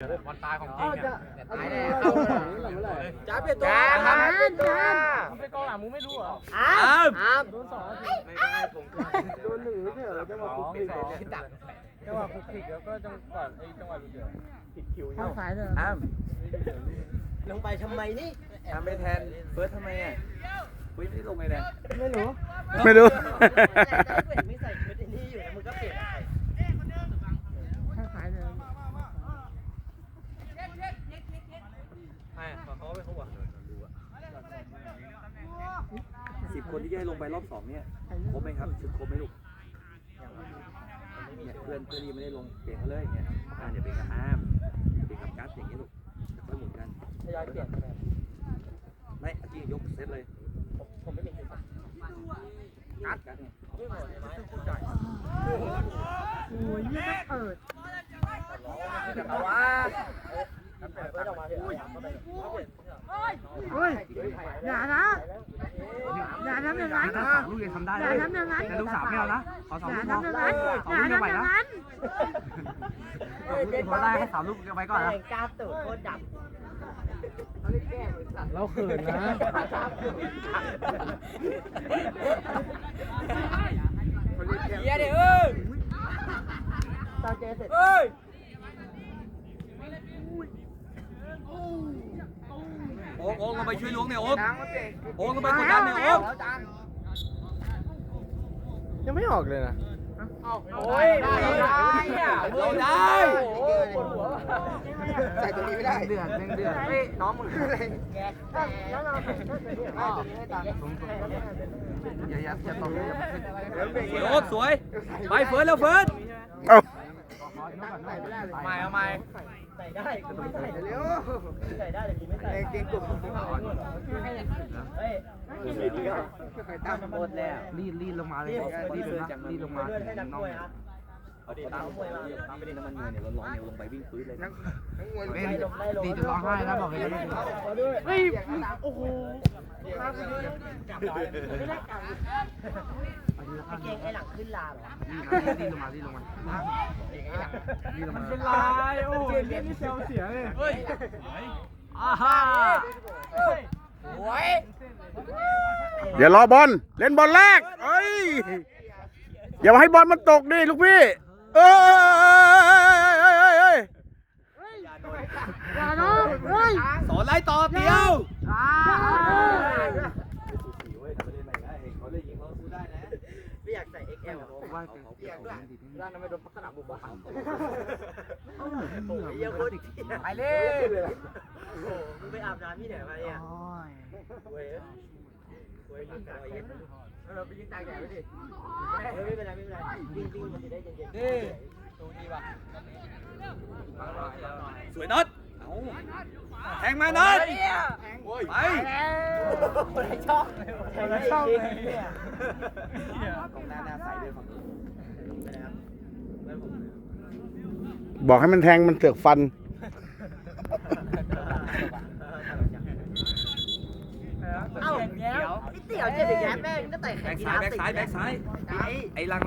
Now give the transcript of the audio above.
วันตายของจริงอะตายแล้วจ้าเปลี่ยนตัวจ้าครับมึงเป็นกองหลังมึงไม่รู้เหรออ้ามอ้ามโดนสองไม่ได้ผมโดนหนึ่งไม่ใช่เหรอจังหวะสองปิดสองดักจังหวะคุกคิกแล้วก็จังหวะไอ้จังหวะลุดเดือดผิดคิวข้างซ้ายเลยอ้ามลงไปทำไมนี่ทำไปแทนเฟิร์สทำไมอะคุยไม่ลงเลยนะไม่รู้ไม่รู้ ไม่ใส่ชุดไอ้นี่อยู่นะมึงก็เปลี่ยน ข้างซ้ายเลย ใช่เขาไปเขาบอก สิบ คนที่จะให้ลงไปรอบสองเนี่ยครบไหมครับชุดครบไหมลูกเนี่ยเพื่อนเพื่อนที่ไม่ได้ลงเปลี่ยนเขาเลยเนี่ยอ่าเดี๋ยวเป็นกับอ้ามเป็นกับกัสอย่างนี้ลูกจะค่อยหมุนกันทยอยเปลี่ยนไม่อากี้ยกเซตเลยผมไม่มีคิวกัสกัสเนี่ยโอ้ยไม่ต้องเปิดเอาว่า เปิดออกมาเถอะ เฮ้ยอย่านะอย่าทำอย่างนั้น ถ้าสามลูก ยังทำได้อย่าทำอย่างนั้น แต่ลูกสามไม่เอานะขอสองอย่าลูกพอทำอย่างนั้นสองอย่าลูกทำจะไหวอย่างนะนั้นสองลูกพอได้ให้สามลูกไว้ก่อนนะกาตูดโคตรดำเราเขินนะเฮียเดี๋ยวเอ้ยตอนเจอเสร็จเอ้ยโอ๊กโอ๊กลงไปช่วยล้วงเนี่ยโอ๊กโอ๊กลงไปกดดันเนี่ยโอ๊ก ยังไม่ออกเลยนะ โอ้ยได้เราได้ใส่ตัวนี้ไม่ได้เดือดเดือดเฮ้ยน้องมึงอะไรแล้วเราใส่ชุดนี้ให้ตัวนี้ให้ตังค์อย่าอย่าอย่าตบอย่าขึ้นสวยโอ๊กสวย ไปเฟิร์สแล้วเฟิร์สเอาไม่เอาไม่ใส่ได้ก็ไม่ใส่เร็วใส่ได้แต่กูไม่ใส่เก่งกลุ่ม เฮ้ยตามหมดแล้วรีดรีดลงมาเลยรีดลงมารีดลงมาเลือดให้นักมวยนะเอาดิตามมวยมาตามไปดิน้ำมันเงินเนี่ยเราร้องเนี่ยลงไปวิ่งฟื้นเลยนะเว้นดีจะร้องไห้นะบอกเลยเฮ้ยโอ้โหไอ้เก่งไอ้หลังขึ้นลาเหรอรีดลงมารีดลงมารีดลงมาเป็นลายโอ้ยนี่เซลเสียเลยเฮ้ยอ่าฮ่าโอ้ย เดี๋ยวรอบอลเล่นบอลแรกเอ้ยอย่าให้บอลมันตกดิลูกพี่เอ้ยอย่าน้องเฮ้ยสอนไล่ต่อเดียวอ่าไม่อยากใส่ XL ว่าด้านนั้นไม่โดนพักขนาดบุบบ้าโอ้ยเยี่ยมโคตรอีกทีไปเลยโอ้โหมึงไปอาบน้ำที่ไหนมาเนี่ยโอ้ย เว้ยเว้ยยิงตากแดดเราไปยิงตากแดดไปดิไม่เป็นไรไม่เป็นไรยิงยิงมันจะได้เย็นๆนี่ตรงนี้ป่ะสวยน็อตเอาแทงมาน็อตไปคนละช่องคนละช่องเลยตรงหน้าหน้าใสเลยฝั่งนี้ไปแล้วแล้วผมบอกให้มันแทงมันเสือกฟัน เอ้าพี่เตี๋ยวเจ๊เดี๋ยวแม่งก็แต่แข่งกีฬาแบ็คซ้ายแบ็คซ้ายแบ็คซ้ายไอ้ลัง